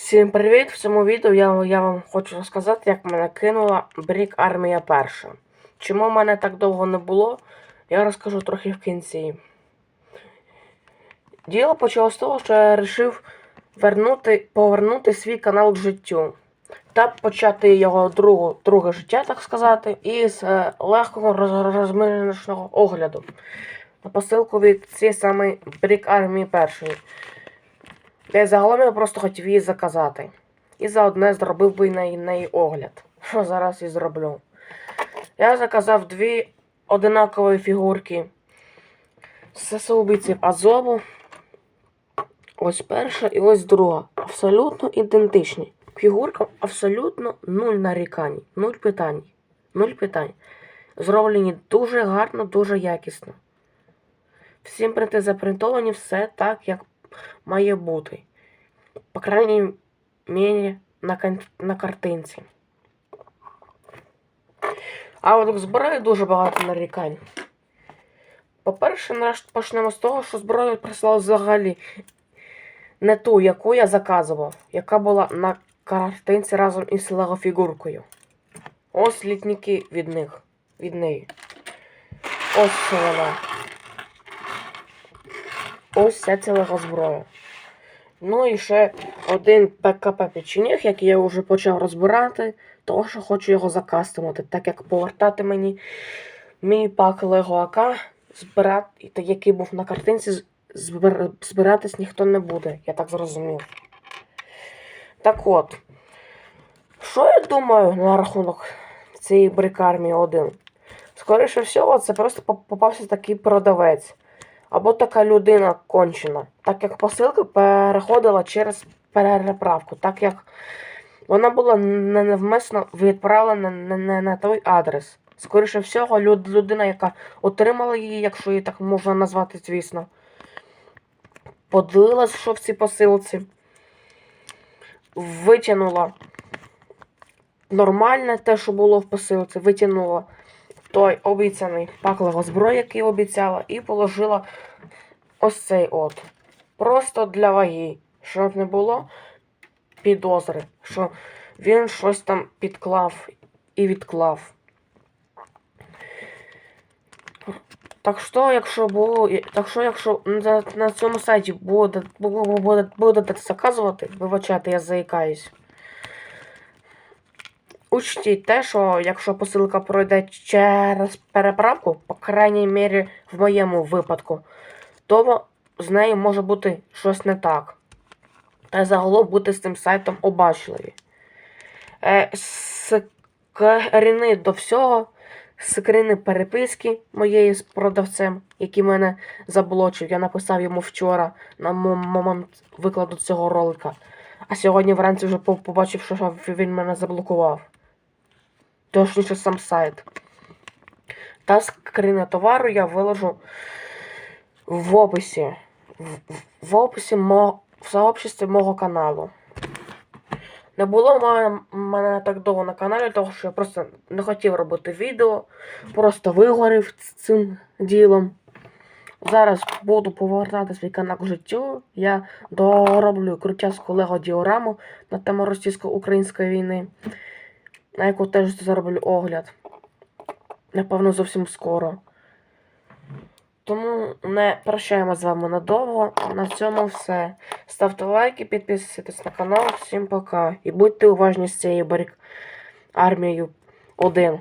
Всім привіт! В цьому відео я, я вам хочу розказати, як мене кинула Брік Армія Перша. Чому в мене так довго не було, я розкажу трохи в кінці. Діло почалося з того, що я вирішив вернути, повернути свій канал к життю та почати його другу, друге життя, так сказати, із е, легкого роз, огляду на посилку від цієї самої Брік Армії Першої. Я загалом я просто хотів її заказати. І заодне зробив би на неї огляд. Що зараз і зроблю. Я заказав дві одинакові фігурки з Азову. Ось перша і ось друга. Абсолютно ідентичні. Фігуркам абсолютно нуль нарікань, нуль питань. Нуль питань. Зроблені дуже гарно, дуже якісно. Всі принти запринтовані все так, як має бути. По крайній мірі на, на картинці. А от зброї дуже багато нарікань. По-перше, почнемо з того, що зброю прислали взагалі не ту, яку я заказував, яка була на картинці разом із лего-фігуркою. Ось літніки від них. Від неї. Ось що вона. Ось вся лего зброя. Ну і ще один ПКП печеніг, який я вже почав розбирати, тому що хочу його закастомити, так як повертати мені мій пак Лего АК, збирати, який був на картинці, збир, збиратись ніхто не буде, я так зрозумів. Так от, що я думаю на рахунок цієї брикармії 1? Скоріше всього, це просто попався такий продавець. Або така людина кончена, так як посилка переходила через переправку, так як вона була не- невмисно відправлена не на той адрес. Скоріше всього, людина, яка отримала її, якщо її так можна назвати, звісно, подивилась, що в цій посилці, витягнула нормальне те, що було в посилці, витягнула той обіцяний паклого зброї, який обіцяла, і положила ось цей от. Просто для ваги. Щоб не було підозри, що він щось там підклав і відклав. Так що, якщо було, так що, якщо на, на цьому сайті буде, буде, буде, будете заказувати, вибачайте, я заїкаюсь. Учтіть те, що якщо посилка пройде через переправку, по крайній мірі в моєму випадку, то з нею може бути щось не так. Та загалом бути з цим сайтом обачливі. Е, скріни до всього, скріни переписки моєї з продавцем, який мене заблочив. Я написав йому вчора на мо- момент викладу цього ролика. А сьогодні вранці вже побачив, що він мене заблокував. Точніше сам сайт. Та скріни товару я виложу в описі. В, в- описі мо, в сообществі мого каналу. Не було мене, мене так довго на каналі, тому що я просто не хотів робити відео, просто вигорів цим ділом. Зараз буду повертати свій канал к життю. Я дороблю крутязку лего діораму на тему російсько-української війни, на яку теж зароблю огляд. Напевно, зовсім скоро. Тому не прощаємо з вами надовго. На цьому все. Ставте лайки, підписуйтесь на канал. Всім пока. І будьте уважні з цією барик... армією 1.